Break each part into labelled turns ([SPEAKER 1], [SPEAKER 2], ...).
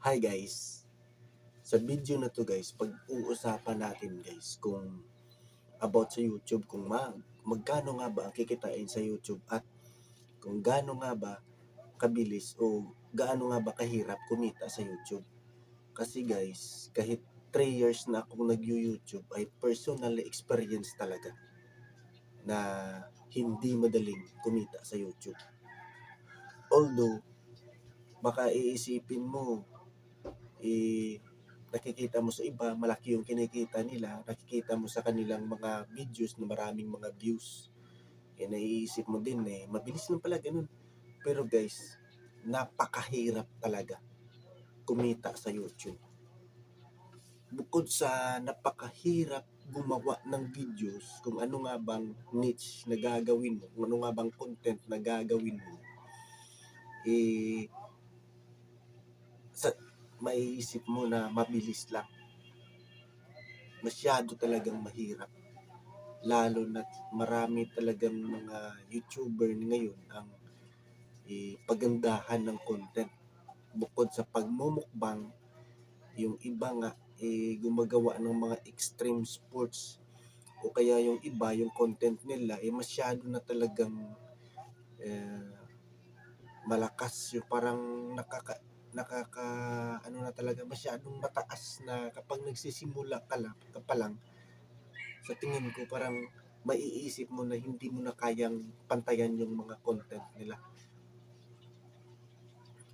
[SPEAKER 1] Hi guys! Sa video na to guys, pag-uusapan natin guys kung about sa YouTube, kung ma magkano nga ba ang kikitain sa YouTube at kung gaano nga ba kabilis o gaano nga ba kahirap kumita sa YouTube. Kasi guys, kahit 3 years na akong nag-YouTube ay personally experience talaga na hindi madaling kumita sa YouTube. Although, baka iisipin mo, eh, nakikita mo sa iba, malaki yung kinikita nila, nakikita mo sa kanilang mga videos na maraming mga views. Eh, naiisip mo din eh, mabilis lang pala ganun. Pero guys, napakahirap talaga kumita sa YouTube. Bukod sa napakahirap gumawa ng videos, kung ano nga bang niche na gagawin mo, kung ano nga bang content na gagawin mo, eh, maiisip mo na mabilis lang. Masyado talagang mahirap. Lalo na marami talagang mga YouTuber ngayon ang eh, pagandahan ng content. Bukod sa pagmumukbang, yung iba nga eh, gumagawa ng mga extreme sports o kaya yung iba, yung content nila eh masyado na talagang eh, malakas yung parang nakaka nakaka ano na talaga masyadong mataas na kapag nagsisimula ka lang ka pa lang sa tingin ko parang maiisip mo na hindi mo na kayang pantayan yung mga content nila.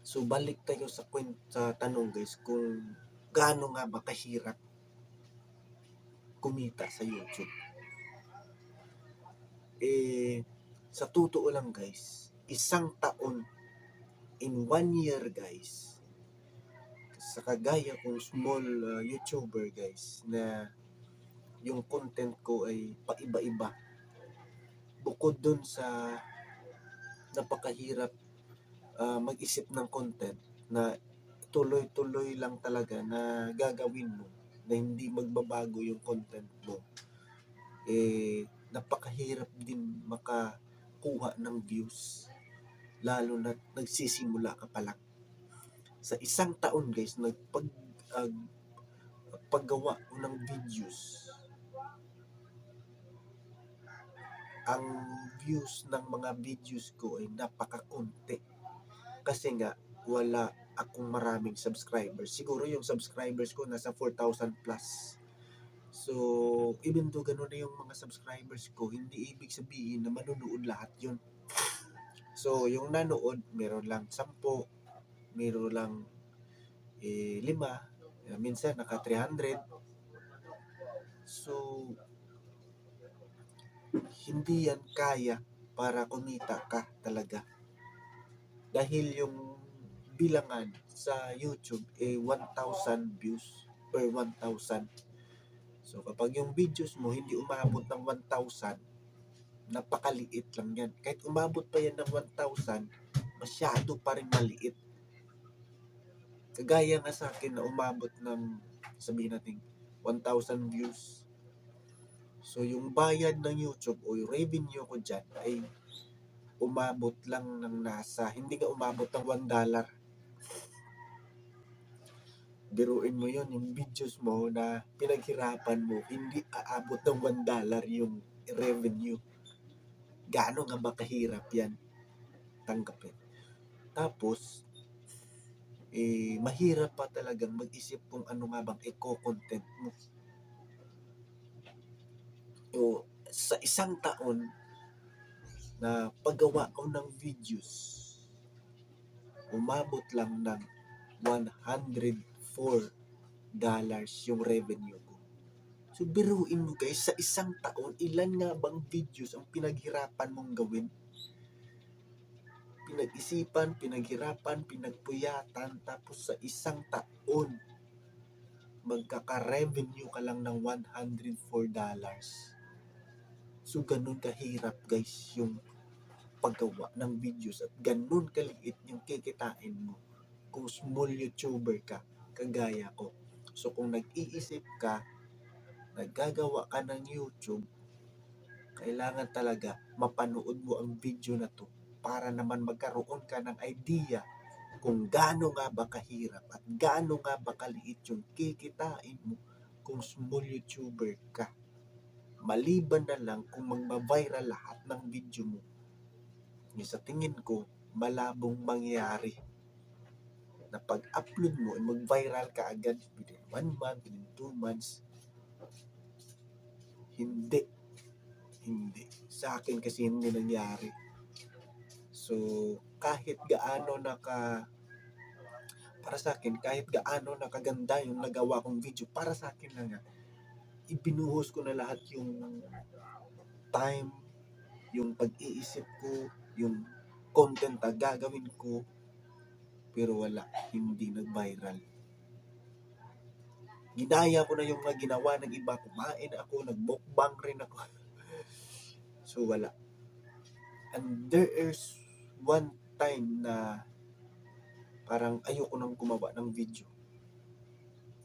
[SPEAKER 1] So balik tayo sa kwent sa tanong guys kung gaano nga ba kahirap kumita sa YouTube. Eh sa totoo lang guys, isang taon in one year guys. Sa kagaya kong small uh, YouTuber guys na yung content ko ay paiba-iba. Bukod dun sa napakahirap uh, mag-isip ng content na tuloy-tuloy lang talaga na gagawin mo na hindi magbabago yung content mo eh napakahirap din makakuha ng views lalo na nagsisimula ka pa lang. Sa isang taon guys, nagpag uh, paggawa ng videos, ang views ng mga videos ko ay napakakunti. Kasi nga, wala akong maraming subscribers. Siguro yung subscribers ko nasa 4,000 plus. So, even though ganun na yung mga subscribers ko, hindi ibig sabihin na manunood lahat yun. So, yung nanood, meron lang 10, meron lang eh, 5, minsan naka 300. So, hindi yan kaya para kumita ka talaga. Dahil yung bilangan sa YouTube eh 1,000 views per 1,000. So kapag yung videos mo hindi umabot ng 1,000, napakaliit lang yan. Kahit umabot pa yan ng 1,000, masyado pa rin maliit. Kagaya nga sa akin na umabot ng, sabihin natin, 1,000 views. So, yung bayad ng YouTube o yung revenue ko dyan ay umabot lang ng nasa, hindi nga umabot ng 1 dollar. Biruin mo yon yung videos mo na pinaghirapan mo, hindi aabot ng 1 dollar yung revenue gaano nga ba kahirap yan tanggapin. Tapos, eh, mahirap pa talagang mag-isip kung ano nga bang eco-content mo. O, sa isang taon na paggawa ko ng videos, umabot lang ng 104 dollars yung revenue. So biruin mo guys, sa isang taon, ilan nga bang videos ang pinaghirapan mong gawin? Pinag-isipan, pinaghirapan, pinagpuyatan, tapos sa isang taon, magkaka-revenue ka lang ng 104 dollars. So ganun kahirap guys yung paggawa ng videos at ganun kaliit yung kikitain mo kung small YouTuber ka, kagaya ko. So kung nag-iisip ka naggagawa ka ng YouTube, kailangan talaga mapanood mo ang video na to para naman magkaroon ka ng idea kung gaano nga ba kahirap at gaano nga ba kaliit yung kikitain mo kung small YouTuber ka. Maliban na lang kung magba-viral lahat ng video mo. Yung sa tingin ko, malabong mangyari na pag-upload mo, mag-viral ka agad within one month, within two months. Hindi. Hindi. Sa akin kasi hindi nangyari. So, kahit gaano naka para sa akin, kahit gaano nakaganda yung nagawa kong video, para sa akin na nga, ibinuhos ko na lahat yung time, yung pag-iisip ko, yung content na gagawin ko, pero wala, hindi nag-viral. Ginaya ko na yung mga ginawa ng iba, kumain ako, nag-mukbang rin ako. so wala. And there is one time na parang ayoko nang gumawa ng video.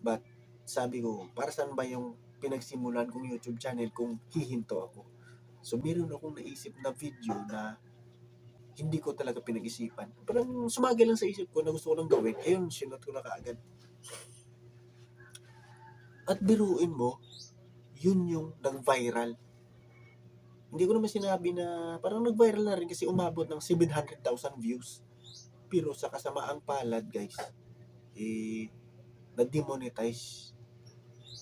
[SPEAKER 1] But sabi ko, para saan ba yung pinagsimulan kong YouTube channel kung hihinto ako? So meron akong naisip na video na hindi ko talaga pinag-isipan. Parang sumagi lang sa isip ko na gusto ko lang gawin. Ayun, sinot ko na kaagad. At biruin mo, yun yung nag-viral. Hindi ko naman sinabi na parang nag-viral na rin kasi umabot ng 700,000 views. Pero sa kasamaang palad, guys, eh, na-demonetize.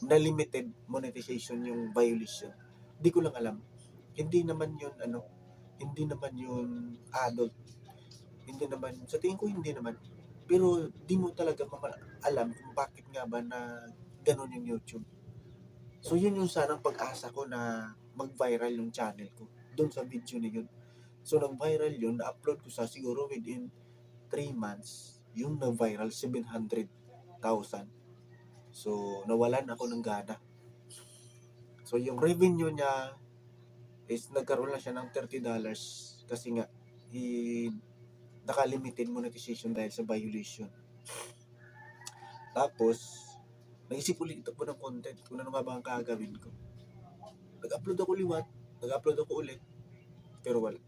[SPEAKER 1] Na-limited monetization yung violation. Hindi ko lang alam. Hindi naman yun, ano, hindi naman yun adult. Hindi naman, sa tingin ko hindi naman. Pero di mo talaga alam kung bakit nga ba na ganun yung YouTube. So yun yung sanang pag-asa ko na mag-viral yung channel ko. Doon sa video na yun. So nag-viral yun, na-upload ko sa siguro within 3 months, yung na-viral 700,000. So nawalan ako ng gana. So yung revenue niya is nagkaroon lang siya ng $30 kasi nga i naka-limited monetization dahil sa violation. Tapos, naisip ulit ako ng content kung ano nga ba ang gagawin ko. Nag-upload ako liwat, nag-upload ako ulit, pero wala.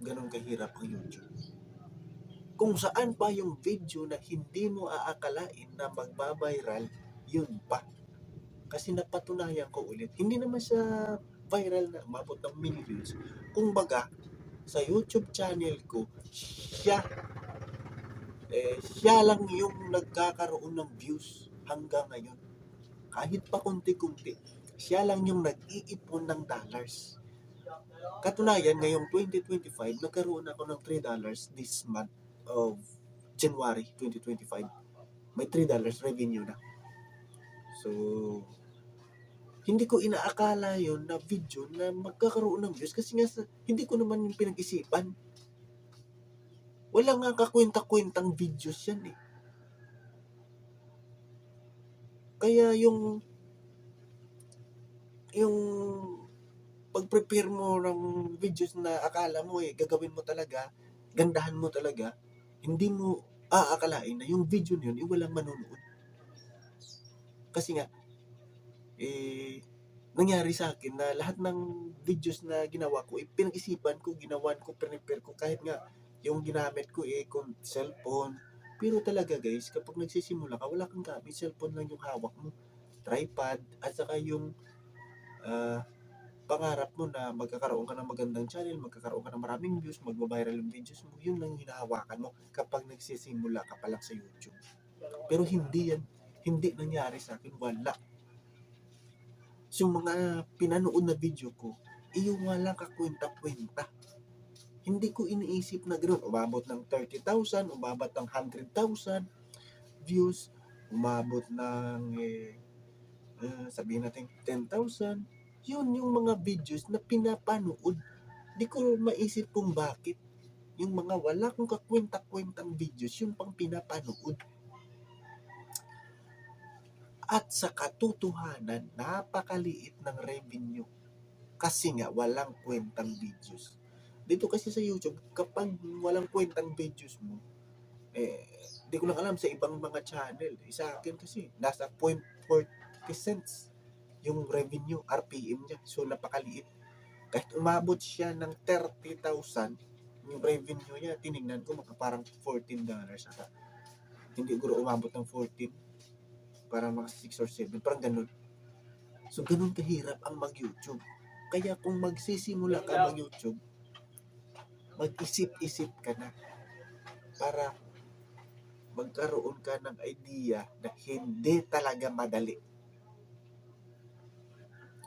[SPEAKER 1] Ganon kahirap ang YouTube. Kung saan pa yung video na hindi mo aakalain na magbabiral, yun pa. Kasi napatunayan ko ulit, hindi naman siya viral na umabot ng millions. Kung baga, sa YouTube channel ko, siya, eh, siya lang yung nagkakaroon ng views hanggang ngayon. Kahit pa kunti-kunti, siya lang yung nag-iipon ng dollars. Katunayan, ngayong 2025, nagkaroon ako ng $3 this month of January 2025. May $3 revenue na. So, hindi ko inaakala yon na video na magkakaroon ng views kasi nga sa, hindi ko naman yung pinag-isipan. Wala nga kakwenta-kwentang videos yan eh. Kaya yung yung pag-prepare mo ng videos na akala mo eh, gagawin mo talaga, gandahan mo talaga, hindi mo aakalain na yung video na yun, eh, walang manonood. Kasi nga, eh, nangyari sa akin na lahat ng videos na ginawa ko, eh, pinag-isipan ko, ginawan ko, prepare ko, kahit nga yung ginamit ko eh, kung cellphone. Pero talaga guys, kapag nagsisimula ka, wala kang gamit, cellphone lang yung hawak mo, tripod, at saka yung ah, pangarap mo na magkakaroon ka ng magandang channel, magkakaroon ka ng maraming views, magbabiral yung videos mo, yun lang hinahawakan mo kapag nagsisimula ka pa lang sa YouTube. Pero hindi yan, hindi nangyari sa akin, wala. So, mga pinanood na video ko, iyo wala ka kwenta-kwenta. Hindi ko iniisip na gano'n. Umabot ng 30,000, umabot ng 100,000 views, umabot ng, eh, eh, sabihin natin, 10,000. Yun yung mga videos na pinapanood. Di ko maisip kung bakit. Yung mga wala kong kakwenta-kwentang videos, yung pang pinapanood. At sa katotohanan, napakaliit ng revenue. Kasi nga, walang kwentang videos. Dito kasi sa YouTube, kapag walang kwentang videos mo, eh, di ko lang alam sa ibang mga channel. Eh, sa akin kasi, nasa 0.40 cents yung revenue, RPM niya. So, napakaliit. Kahit umabot siya ng 30,000, yung revenue niya, tinignan ko, maka parang $14 ata. hindi guro umabot ng 14 para mga 6 or 7 parang ganun so ganun kahirap ang mag YouTube kaya kung magsisimula ka mag YouTube mag-isip-isip ka na para magkaroon ka ng idea na hindi talaga madali.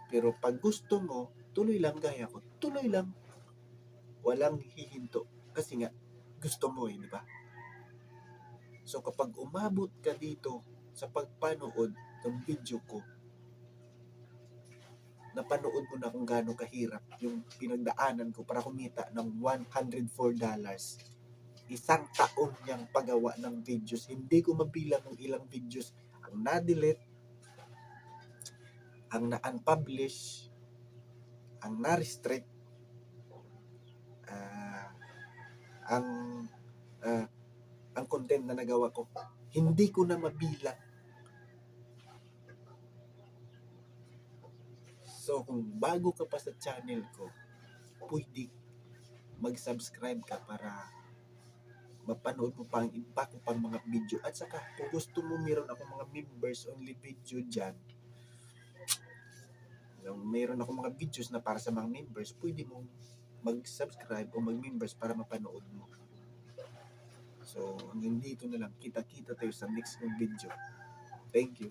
[SPEAKER 1] Pero pag gusto mo tuloy lang gaya ko. Tuloy lang. Walang hihinto. Kasi nga gusto mo eh di ba? So kapag umabot ka dito sa pagpanood ng video ko, napanood mo na kung gaano kahirap yung pinagdaanan ko para kumita ng $104. Isang taon niyang paggawa ng videos. Hindi ko mabilang ng ilang videos ang na-delete, ang na-unpublish, ang na-restrict, ah, ang ah, ang content na nagawa ko. Hindi ko na mabilang. So, kung bago ka pa sa channel ko, pwede mag-subscribe ka para mapanood mo pa ang iba ko pang mga video. At saka, kung gusto mo meron ako mga members only video dyan, yung meron ako mga videos na para sa mga members, pwede mong mag-subscribe o mag-members para mapanood mo. So, hanggang dito na lang. Kita-kita tayo sa next kong video. Thank you.